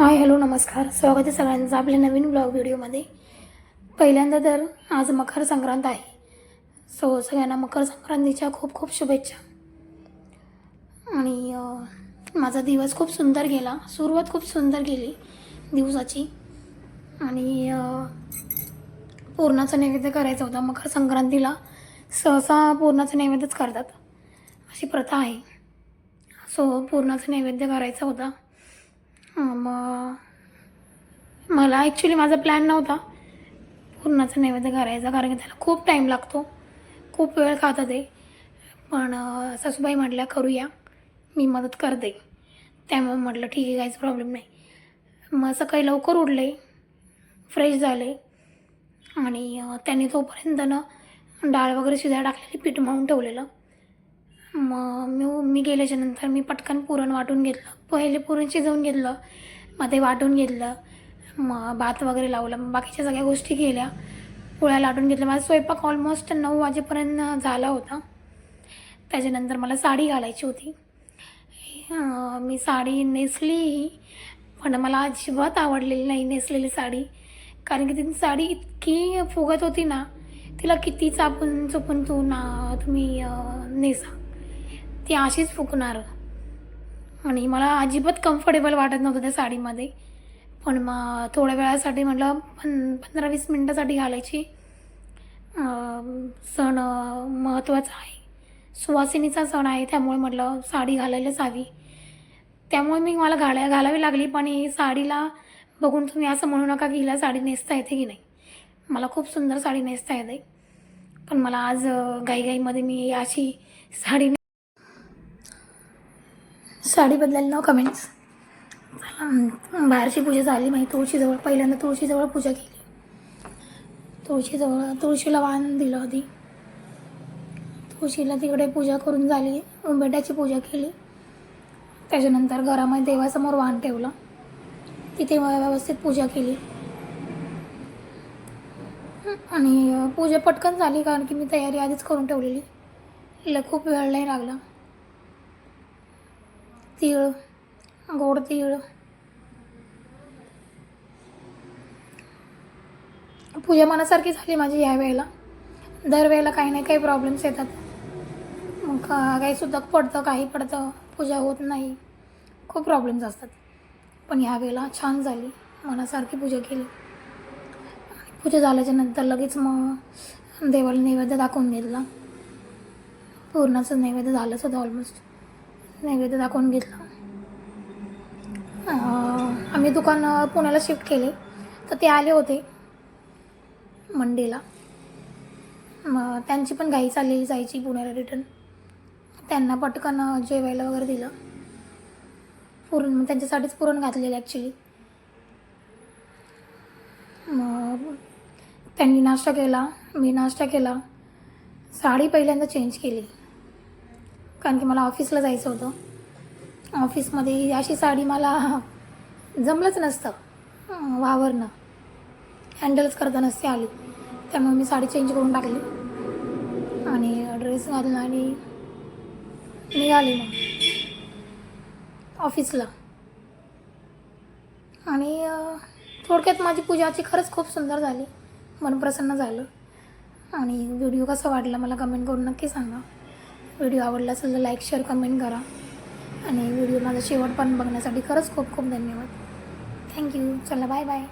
Hi hello नमस्कार. स्वागत आहे सगळ्यांचं आपल्या नवीन ब्लॉग व्हिडिओमध्ये. पहिल्यांदा तर आज मकर संक्रांत आहे. सो सगळ्यांना मकर संक्रांतीच्या खूप खूप शुभेच्छा. आणि माझा दिवस खूप सुंदर गेला. सुरुवात खूप सुंदर गेली दिवसाची. आणि पूर्णाचं पूर्णाचा नैवेद्य करायचा होता मकर संक्रांतीला. सहसा पूर्णाचा नैवेद्यच करतात. अशी प्रथा आहे. सो पूर्णाचा नैवेद्य करायचा होता. मग मला ॲक्च्युली माझा प्लॅन नव्हता. पूर्णाचा नैवेद्य करायचा कारण की त्याला खूप टाईम लागतो. खूप वेळ खातं ते. पण सासूबाई म्हटल्या करूया. मी मदत करते. त्यामुळे म्हटलं ठीक आहे काहीच प्रॉब्लेम नाही. मग सकाळी लवकर उठले. फ्रेश झाले. आणि त्यांनी तोपर्यंत ना डाळ वगैरे शिजायला टाकलेली पीठ मळून ठेवलेलं. मग मी मी गेल्याच्यानंतर मी पटकन पुरण वाटून घेतलं. पहिले पुरण शिजवून घेतलं. मग ते वाटून घेतलं. मग भात वगैरे लावलं. मग बाकीच्या सगळ्या गोष्टी केल्या. पोळ्या लाटून घेतल्या. माझा स्वयंपाक ऑलमोस्ट नऊ वाजेपर्यंत झाला होता. त्याच्यानंतर मला साडी घालायची होती. मी साडी नेसली. पण मला अजिबात आवडलेली नाही नेसलेली साडी. कारण की ती साडी इतकी फुगत होती ना तिला किती चापून चुपून तू ना तुम्ही नेसा. ती अशीच फुकणार आणि मला अजिबात कम्फर्टेबल वाटत नव्हतं त्या साडीमध्ये. पण मग थोड्या वेळासाठी म्हटलं पं पंधरा वीस मिनटासाठी घालायची. सण महत्त्वाचा आहे. सुवासिनीचा सण आहे त्यामुळे म्हटलं साडी घालायलाच हवी. त्यामुळे मी मला घालाय घालावी लागली पण ही साडीला बघून तुम्ही असं म्हणू नका की हिला साडी नेसता येते की नाही. मला खूप सुंदर साडी नेसता येते. पण मला आज घाईघाईमध्ये मी अशी साडी साडी बदलायला नो कमेंट्स बाहेरची पूजा झाली माहिती तुळशीजवळ पहिल्यांदा तुळशीजवळ पूजा केली. तुळशीजवळ तुळशीला वाण दिलं आधी. तुळशीला तिकडे पूजा करून झाली उंबेट्याची पूजा केली. त्याच्यानंतर घरामध्ये देवासमोर वाण ठेवलं. तिथे व्यवस्थित पूजा केली. आणि पूजा पटकन झाली कारण की मी तयारी आधीच करून ठेवलेली. तिला खूप वेळ नाही लागला. तीळ गोड तीळ पूजा मनासारखी झाली माझी ह्या वेळेला. दरवेळेला काही ना काही प्रॉब्लेम्स येतात. मग का- काही सुद्धा पडतं काही पडतं पूजा होत नाही. खूप प्रॉब्लेम्स असतात. पण ह्या वेळेला छान झाली. मनासारखी पूजा केली. पूजा झाल्याच्यानंतर लगेच मग देवाला नैवेद्य दाखवून घेतला पूर्णाचं नैवेद्य झालंच होतं ऑलमोस्ट नैवेद्य दाखवून घेतलं? आम्ही दुकान पुण्याला शिफ्ट केले. तर ते आले होते. मंडेला मग त्यांची पण घाई चाललेली जायची पुण्याला रिटर्न त्यांना पटकन जेवायला वगैरे दिलं. पुरण त्यांच्यासाठीच पुरण घातलेलं ॲक्च्युली मग त्यांनी नाश्ता केला मी नाश्ता केला. साडी पहिल्यांदा चेंज केली. कारण की मला ऑफिसला जायचं होतं. ऑफिसमध्ये अशी साडी मला जमलंच नसतं वावरणं. हँडल्स करता नसते आली. त्यामुळे मी साडी चेंज करून टाकली. आणि ड्रेस घालून आणि निघाली मग. ऑफिसला. आणि थोडक्यात माझी पूजाची खरंच खूप सुंदर झाली. मन प्रसन्न झालं. आणि व्हिडिओ कसा वाटला मला कमेंट करून नक्की सांगा. व्हिडिओ आवडला असेल तर लाईक शेअर कमेंट करा. आणि व्हिडिओ माझा शेवट पण बघण्यासाठी खरंच खूप खूप धन्यवाद. थँक्यू चला बाय बाय